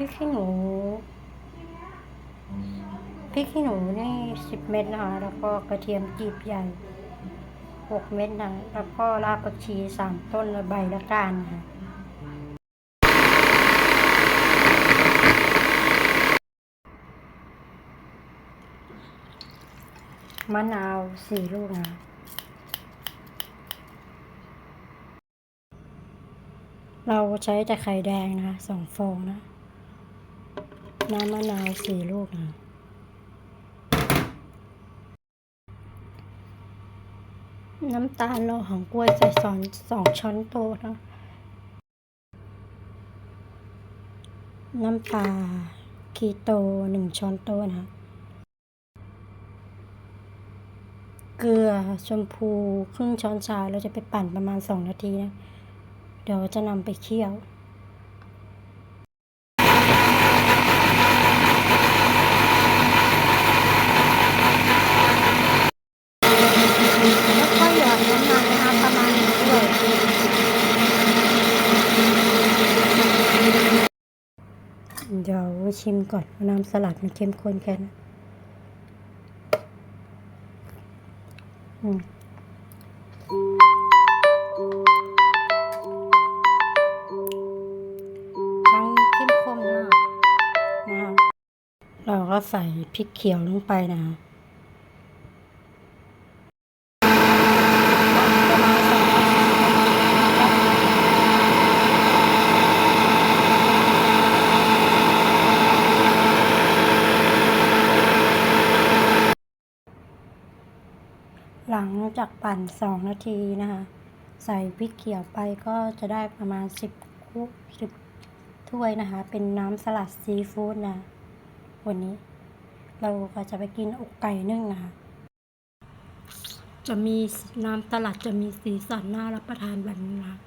ริกขี้หนูพริกขี้หนูนี่สิบเม็ดนะคะแล้วก็กระเทียมจีบใหญ่หกเม็ดนะแล้วก็รากผักชีสามต้นและใบละก้านนะคะมะนาวสี่ลูกนะเราใช้แต่ไข่แดงนะคะสองฟองนะ น้ำมะนาวสี่ลูกนะน้ำตาลโลของกล้วยใส่สองสองช้อนโต๊ะนะน้ำปลาคีโตหนึ่งช้อนโต๊ะนะเกลือชมพูครึ่งช้อนชาเราจะไปปั่นประมาณสองนาทีนะ เดี๋ยวจะนำไปเคี่ยวก็หยอดน้ำมันนะคะประมาณนี้ด้วย เดี๋ยวชิมก่อนน้ำสลัดมันเข้มข้นแค่ไหนอืมทั้งเข้มข้นมากนะคะเราก็ใส่พริกเขียวลงไปนะคะประมาณสองนาที หลังจากปั่นสองนาทีนะคะ ใส่พริกเขียวไปก็จะได้ประมาณสิบคุกสิบถ้วยนะคะ เป็นน้ำสลัดซีฟู้ดนะ วันนี้ เราก็จะไปกินอกไก่นึ่งนะคะ จะมีน้ำสลัดจะมีสีสันน่ารับประทานแบบนี้นะ